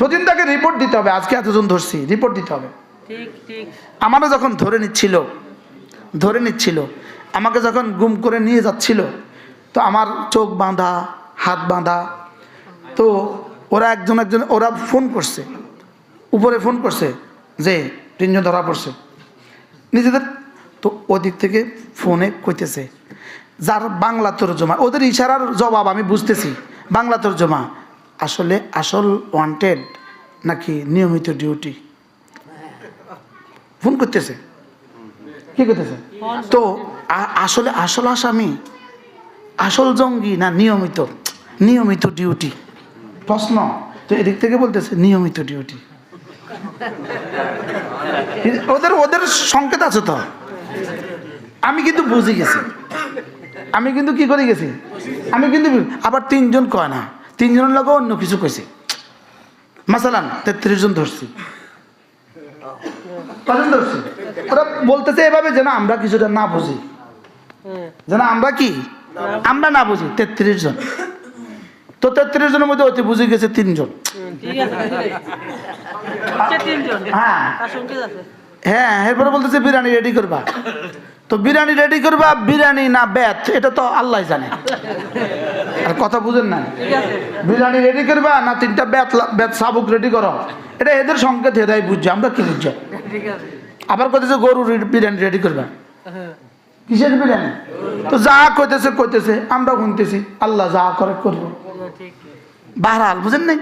প্রতিদিন তাকে রিপোর্ট দিতে হবে। আজকে এতজন ধরছি রিপোর্ট দিতে হবে। ঠিক ঠিক। আমারও যখন ধরে নিচ্ছিল ধরে নিচ্ছিল আমাকে যখন গুম করে নিয়ে যাচ্ছিল তো আমার চোখ বাঁধা হাত বাঁধা তো ওরা একজন একজন ওরা ফোন করছে উপরে ফোন করছে যে তিনজন ধরা পড়ছে। নিজেদের তো ওদিক থেকে ফোনে কইতেছে যার বাংলা তর্জমা। ওদের ইশারার জবাব আমি বুঝতেছি বাংলা তর্জমা। আসলে আসল ওয়ান্টেড নাকি নিয়মিত ডিউটি ফোন করতেছে। কি করতেছে? তো আসলে আসল আসামি, আসল জঙ্গি না নিয়মিত? নিয়মিত ডিউটি প্রশ্ন। তো এদিক থেকে বলতেছে, নিয়মিত ডিউটি ওদের ওদের সংকেত আছে তো। আমি কিন্তু বুঝে গেছি। আমি কিন্তু কি করে গেছি? আমি কিন্তু আবার তিনজন কয় না। তিনজনের লোক অন্য কিছু কইছে। মাসালান, তেত্রিশ জন ধরছি। কজন ধরছি। ওরা বলতেছে এভাবে যেন আমরা কিছুটা না বুঝি। যেন আমরা কি? আমরা না বুঝি, তেত্রিশ জন। তো তেত্রিশ জনের মধ্যে অতি বুঝে গেছে তিনজন। হ্যাঁ। হ্যাঁ এরপরে বলতেছে, বিরিয়ানি রেডি করবা। তো বিরিয়ানি রেডি করবা, বিরিয়ানি না ব্যাথ এটা তো আল্লাহ জানে। কথা বুঝেন না বিরিয়ানি রেডি করবা না তিনটা ব্যাত ব্যাথ সাবুক রেডি করো? এটা এদের সংকেত হেদাই বুঝছে। আমরা কি বুঝছি? আবার কইতেছে গরু বিরিয়ানি রেডি করবা। হ্যাঁ। কিসের বিরিয়ানি? তো যা কইতেছে কইতেছে। আমরা শুনতেছি। আল্লাহ যা করে করব। বাহারাল বুঝেন নাই?